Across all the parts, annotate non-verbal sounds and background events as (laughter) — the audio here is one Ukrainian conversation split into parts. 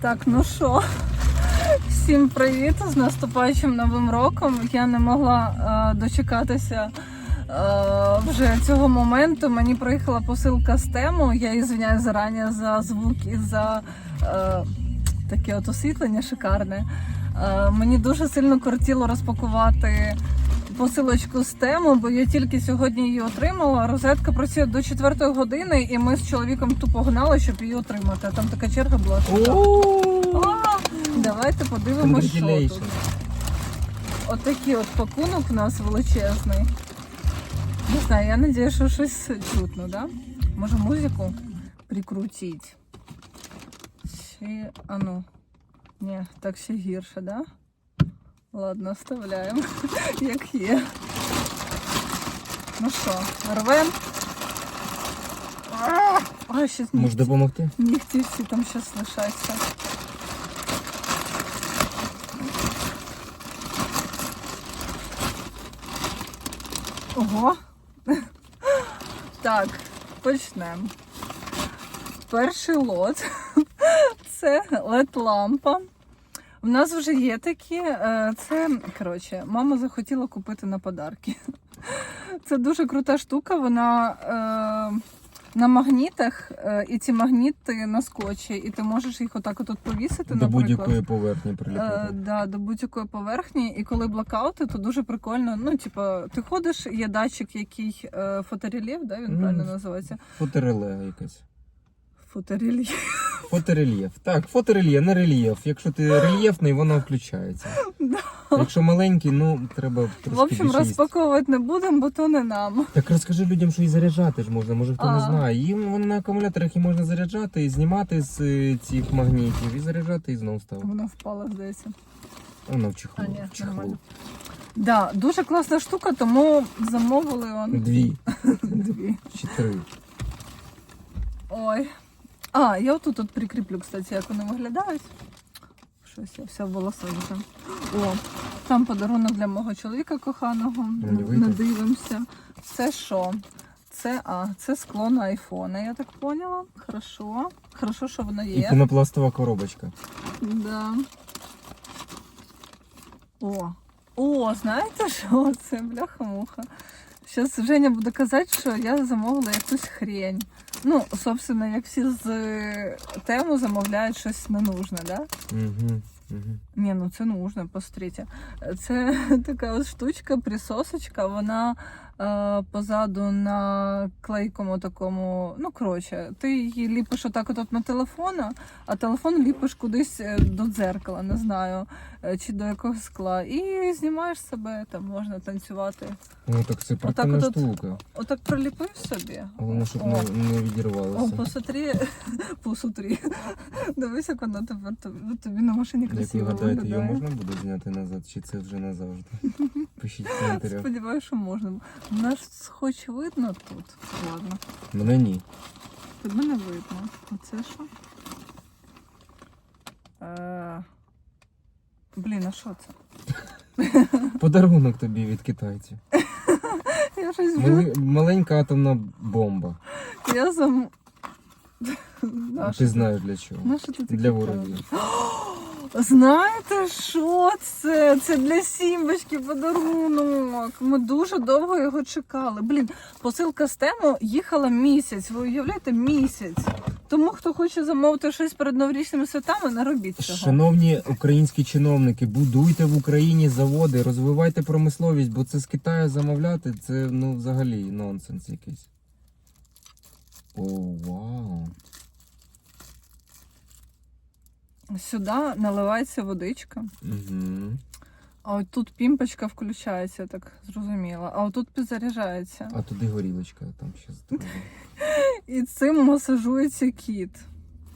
Так, ну що, всім привіт з наступаючим новим роком. Я не могла е, дочекатися е, вже цього моменту. Мені приїхала посилка з тему. Я ізвиняюсь зарані за звук і за е, таке от освітлення шикарне. Е, мені дуже сильно кортіло розпакувати посилочку з тему, бо я тільки сьогодні її отримала. Розетка працює до 4 години, і ми з чоловіком тупо гнали, щоб її отримати. А Там така черга була. Давайте подивимося, що тут. Отакий от пакунок у нас величезний. Не знаю, я надію, що щось чутно, да? Може музику прикрутить. Чи. А ну. Ні, так ще гірше, да? Ладно, оставляємо, (laughs) як є. Ну що, рвем. А, Ой, щас Може нігті. допомогти? Нігті всі там щас лишаться. Ого. Так, почнемо. Перший лот (laughs) це LED-лампа. У нас вже є такі. е, Це, коротше, мама захотіла купити на подарки. (laughs) Це дуже крута штука. Вона е, на магнітах, е, і ці магніти на скотчі, і ти можеш їх отак отут повісити, До наприклад. будь-якої поверхні Е, да, до будь-якої поверхні. І коли блокаути, то дуже прикольно. Ну, типу, ти ходиш, є датчик, який е, фоторельєф, да, він правильно називається. Фотореле якесь. Фоторельєф. Фоторельєф. Так, фоторельєф, не рельєф. Якщо ти рельєфний, воно включається. Да. Якщо маленький, ну треба трошки В общем, більше їсти. розпаковувати не будемо, бо то не нам. Так розкажи людям, що і заряджати ж можна, може хто А. не знає. Їм воно на акумуляторах і можна заряджати, і знімати з е, цих магнітів, і заряджати, і знову ставити. Вона впала, здається. Воно в чехлу. А, ні, в чехлу. нормально. Да, дуже класна штука, тому замовили он Дві (laughs) дві. чи три. Ой. А, я отут от прикріплю, кстати, як вони виглядають. Щось я вся в волосах вже. О, там подарунок для мого чоловіка коханого. Не дивимося. Це що? Це, а, це скло на айфона, я так поняла. Хорошо. Хорошо, що воно І є. пінопластова коробочка. Да. О, о, знаєте що? Це бляха-муха. Зараз Женя буде казати, що я замовила якусь хрень. Ну, собственно, як всі з е, тему замовляють щось ненужне, да? Угу. Угу. Ні, ну це нужно, посмотрите. Це (laughs) така ось штучка, присосочка, вона позаду на клейкому такому. Ну, коротше, ти її ліпиш отак от на телефона, а телефон ліпиш кудись е, до дзеркала, не знаю, е, чи до якогось скла. І знімаєш себе, там можна танцювати. Ну так це Отак прикольна отут. штука. Отак приліпив собі. Головне, щоб О. не, не О, відірвалося. посмотри, посмотри. Дивись, як вона тепер тобі, на машині Як ви красиво гадаєте, її можна буде зняти назад, чи це вже назавжди? (laughs) Пишіть в коментарях. Сподіваюся, що можна. Наш хоч видно тут. Ладно. Мене ні. Під мене видно. А це що? Е... Блін, а що це? (laughs) Подарунок тобі від китайців. (laughs) Я щось Мали... Маленька атомна бомба. Я зам... А Ти знаєш для чого? Наша ти таке Для ворогів. (gasps) (gasps) Знаєте, що це? Це для Сімбочки подарунок. Ми дуже довго його чекали. Блін, посилка з тему їхала місяць. Ви уявляєте, місяць. Тому хто хоче замовити щось перед новорічними святами, не робіть цього. Шановні українські чиновники, будуйте в Україні заводи, розвивайте промисловість, бо це з Китаю замовляти, це ну взагалі нонсенс якийсь. О, вау. Сюди наливається водичка, Угу. а от тут пімпочка включається, так зрозуміла. А отут підзаряджається. А туди горілочка там ще (laughs) І цим масажується кіт.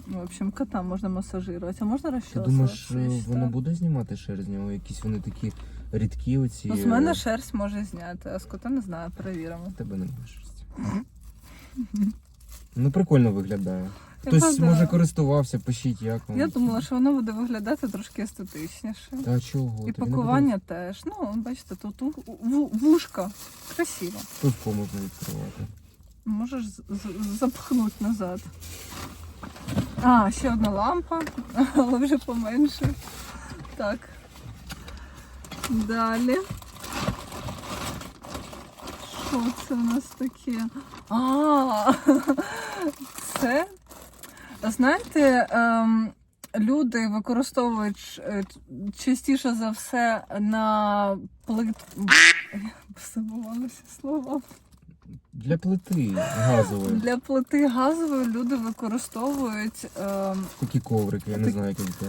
В общем, кота можна масажувати, а можна Ти думаєш, е, воно буде знімати шерсть з нього? Якісь вони такі рідкі оці. Ну, з е, мене шерсть може зняти, а з кота не знаю, перевіримо. в Тебе немає шерсті. (laughs) Ну, прикольно виглядає. Хтось правда- може користувався, пишіть, як вам. Я думала, що воно буде виглядати трошки естетичніше. Та чого? І Тобі не пакування теж. Ну, бачите, тут у- ву- вушка. Красиво. подобається? Тут можна відкривати. Можеш з- з- запхнути назад. А, ще одна лампа, (laughs) але вже поменше. Так. Далі. Що це у нас таке? А, це, знаєте, ем, люди використовують е, частіше за все на плит. Забувалося слова. Для плити газової. Для плити газової люди використовують е, Такі коврики, я не Так- знаю, як це.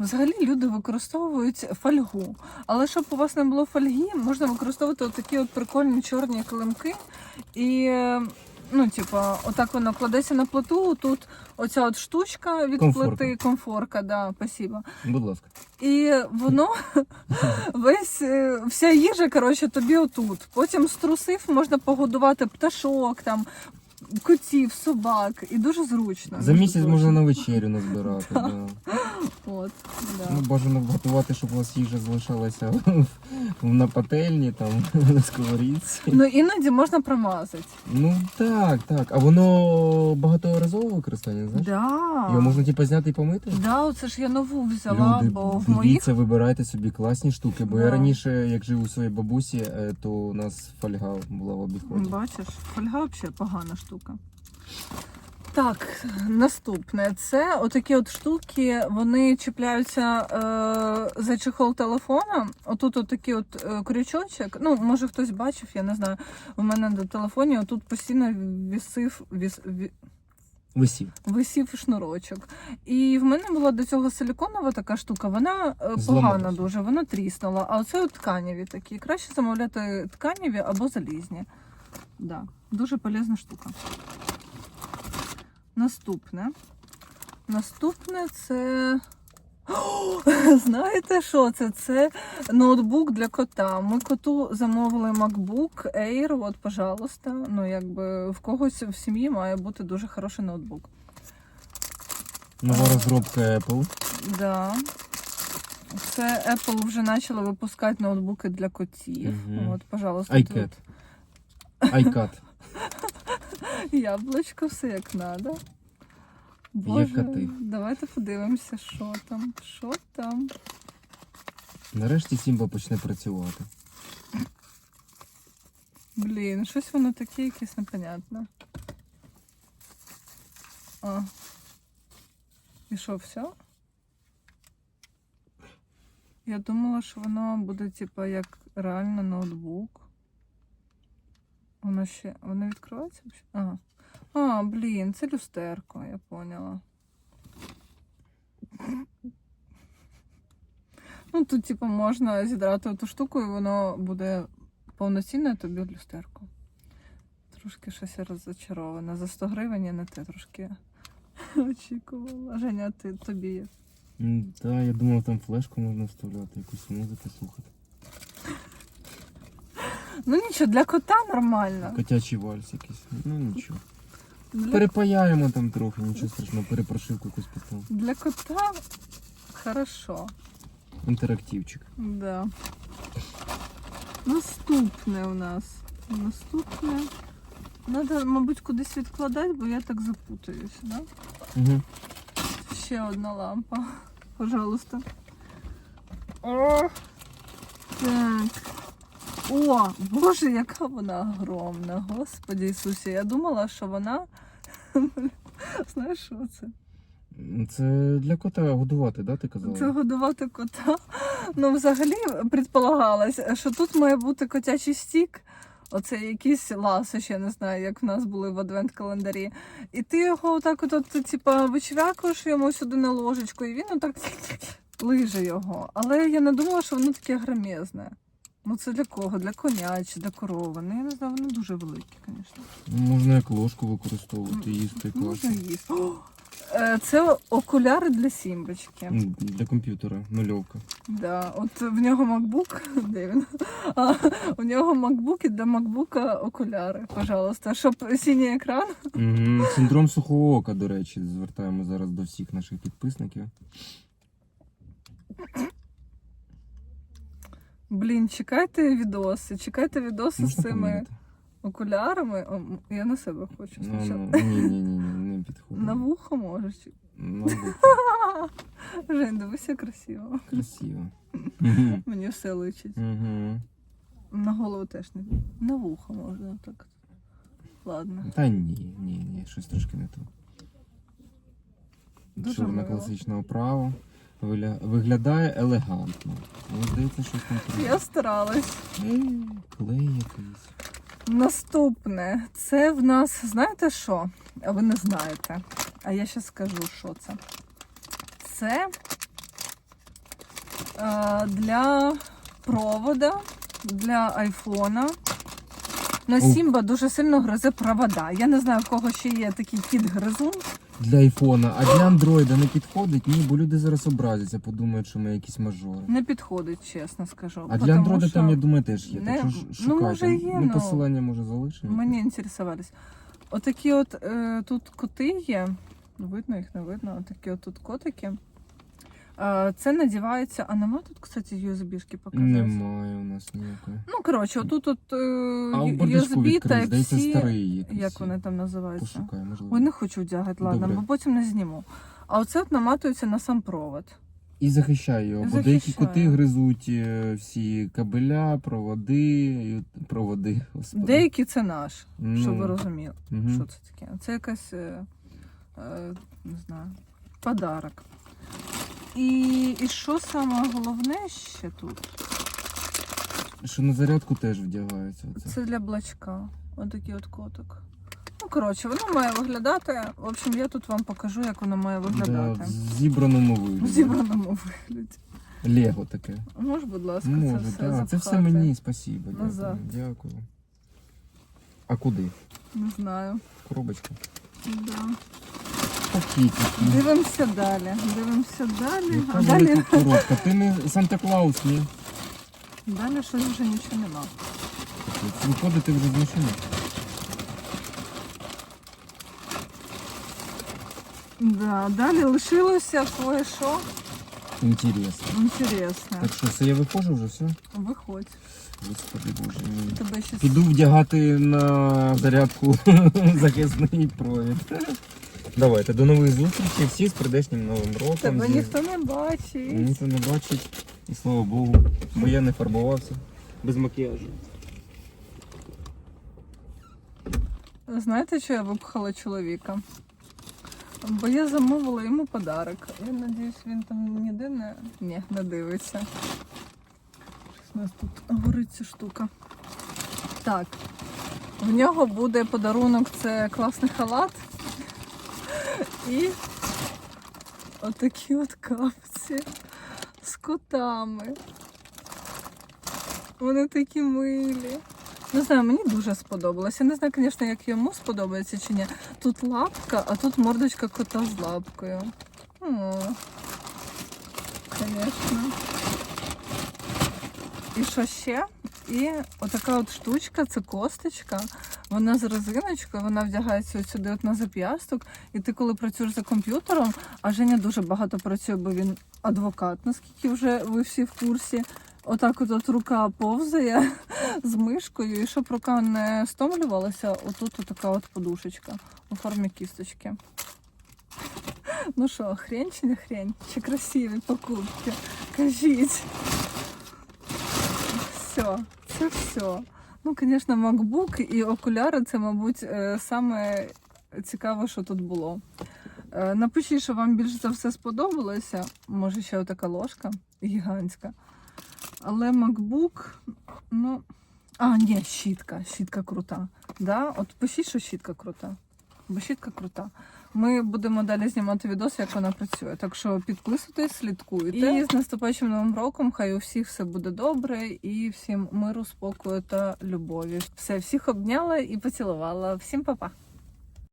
Взагалі люди використовують фольгу. Але щоб у вас не було фольги, можна використовувати такі от прикольні чорні килимки. І ну, типу, отак воно кладеться на плиту. Тут оця от штучка від Комфорка. плити, комфорка, да, спасибо. Будь ласка. І воно (laughs) весь е, вся їжа, коротше, тобі отут. Потім струсив, можна погодувати пташок, там, котів, собак. І дуже зручно. За місяць можна на вечерю назбирати. Да. От, да. Ну, бажано готувати, щоб у вас їжа залишалася на пательні, там, (laughs) на сковорідці. Ну іноді можна промазати. Ну так, так. А воно багаторазове використання, знаєш? Да. Його можна типу зняти і помити? Да, оце ж я нову взяла, Люди, бо в моїх дивіться, вибирайте собі класні штуки. Бо Да. я раніше, як жив у своїй бабусі, е, то у нас фольга була в обіході. бачиш, фольга взагалі погана штука. Так, наступне. Це отакі от штуки, вони чіпляються е, за чехол телефона. Отут отакий от е, крючочок. Ну, може хтось бачив, я не знаю. У мене на телефоні отут постійно вісив, віс, ві- Висів. висів шнурочок. І в мене була до цього силіконова така штука, вона е, погана дуже, вона тріснула. А оце от тканеві такі. Краще замовляти тканеві або залізні. Да, дуже полезна штука. Наступне. Наступне це. О, (gasps) знаєте що це? Це ноутбук для кота. Ми коту замовили MacBook Air. От, пожалуйста. Ну, якби в когось в сім'ї має бути дуже хороший ноутбук. Нова розробка Apple. Да. Це Apple вже почали випускати ноутбуки для котів. Мгм. От, пожалуйста, iCat. iCat. (laughs) тут яблучко, все як треба. Боже, коти. давайте подивимося, що там. Що там? Нарешті Сімба почне працювати. Блін, щось воно таке якесь непонятне. А. І що, все? Я думала, що воно буде, типа, як реально ноутбук. Воно ще. Воно відкривається? Ага. А, блін, це люстерко, я поняла. Ну, тут, типу, можна зідрати ту штуку, і воно буде повноцінне тобі люстерко. Трошки щось я. За 100 гривень не те трошки очікувала. Женя, ти тобі? Так, я думав, там флешку можна вставляти, якусь музику слухати. Ну нічого, для кота нормально. Котячий вальс якийсь. Ну нічого. Для, Перепаяємо там трохи, нічого страшного, перепрошивку якусь поставимо. для кота хорошо. Інтерактивчик. Да. Наступне у нас. Наступне. Надо, мабуть, кудись відкладати, бо я так запутаюсь, да? Угу. Ще одна лампа. Пожалуйста. О! Так. О, боже, яка вона огромна. Господи Ісусі. Я думала, що вона. (laughs) Знаєш, що це? Це для кота годувати, да, ти казала? Це годувати кота. Ну, взагалі, предполагалось, що тут має бути котячий стік. Оце якийсь ласощ, я не знаю, як в нас були в адвент-календарі. І ти його отак от, от типа, вичвякуєш йому сюди на ложечку, і він отак лиже його. Але я не думала, що воно таке громезне. Ну це для кого? Для коня чи для корови. Ну я не знаю, воно дуже велике, звісно. Можна як ложку використовувати, їсти Можна їсти. О! Е, Це окуляри для сімбочки. М, Для комп'ютера, нульовка. Да, от в нього MacBook, (laughs) де він? А, у нього MacBook і для MacBook окуляри, пожалуйста, щоб синій екран. Угу. (laughs) Синдром сухого ока, до речі, звертаємо зараз до всіх наших підписників. Блін, чекайте відоси, чекайте відоси Можна з цими поміряти? окулярами. О, я на себе хочу Ну, спочатку. ну, ні, ні, ні, ні, не підходить. На вухо можеш. (laughs) Жень, дивися красиво. красиво. Мгм. (laughs) Мені все личить. Мгм. На голову теж не. На вухо можна так. Ладно. Та ні, ні, ні, щось трошки не то. Дуже Чорна мило. класична оправа. Вигля- Виглядає елегантно. Здається, щось там Я старалась. Ей, Клей якийсь. Наступне. Це в нас, знаєте що? А ви не знаєте. А я ще скажу, що це. Це е, для провода, для айфона. На Сімба дуже сильно гризе провода. Я не знаю, в кого ще є такий кіт гризун. Для айфона, а для андроїда не підходить? Ні, бо люди зараз образяться, подумають, що ми якісь мажори. Не підходить, чесно скажу. А для андроїда там, я думаю, теж є. не- Так що ну, шукайте. може, є, ну, ну, посилання може залишимо. Мені інтересувались. Отакі от е, тут коти є. Видно їх, не видно. Отакі от тут котики. Е, це надівається. А нема тут, кстати, USB-шки показати? Немає у нас ніякої. Ну, коротше, отут от USB, Type-C. старий. Як вони там називаються? Можливо. Ой, не хочу вдягати, ладно, бо потім не зніму. А оце от наматується на сам провод. І захищай його, І бо деякі коти гризуть е, всі кабеля, проводи, проводи. Господи. Деякі це наш, Ну, щоб ви розуміли. мгм. Що це таке? Це якась, е, не знаю, подарок. І, і що саме головне ще тут? Що на зарядку теж вдягається. Оце. Це для блачка. Ось такий от котик. Ну, коротше, воно має виглядати. В общем, я тут вам покажу, як воно має Да, виглядати. в зібраному В вигляді. зібраному вигляді. Лего таке. Можеш, будь ласка, Може, це все да. Це все мені, спасибо. Дякую. Назад. Дякую. А куди? Не знаю. Коробочка. Да. Пакетики. Дивимося далі. Дивимося далі. Яка А далі, велика коробка. Ти не Санта-Клаус, ні? далі щось вже нічого нема. Виходити вже з машини. Да, далі лишилося кое-що Інтересно. інтересне. Так що, все, я виходжу вже, все? Виходь. Господи боже мій. Тебе ще Піду вдягати на зарядку (laughs) захисний провід. Давайте, до нових зустрічей. Всі з прийдешнім новим роком. тебе ніхто не бачить. Ніхто не бачить. І слава Богу, бо я не фарбувався без макіяжу. Знаєте, що я випхала чоловіка? Бо я замовила йому подарок. Я надіюсь, він там ніде не, Ні, не дивиться. Щось у нас тут горить ця штука. Так. В нього буде подарунок, це класний халат. І отакі от капці з котами. Вони такі милі. Не знаю, мені дуже сподобалося. Не знаю, звісно, як йому сподобається чи ні. Тут лапка, а тут мордочка кота з лапкою. О, звісно. І що ще? І отака от штучка, це косточка. Вона з резиночкою, вона вдягається от сюди от на зап'ясток. І ти, коли працюєш за комп'ютером, а Женя дуже багато працює, бо він адвокат, наскільки вже ви всі в курсі. Отак от, от рука повзає з мишкою, і щоб рука не стомлювалася, отут така от подушечка у формі кісточки. Ну що, хрень чи не хрень? Чи красиві покупки? Кажіть. Все, це все. Ну, звісно, MacBook і окуляри це, мабуть, е, саме цікаве, що тут було. Е, Напишіть, що вам більше за все сподобалося. Може, ще отака ложка гігантська. Але MacBook, ну. А, ні, щітка. Щітка крута. Да? От пишіть, що щітка крута. Бо щітка крута. Ми будемо далі знімати відос, як вона працює. Так що підписуйтесь, слідкуйте. І з наступаючим новим роком. Хай у всіх все буде добре і всім миру, спокою та любові. Все, всіх обняла і поцілувала. Всім па-па!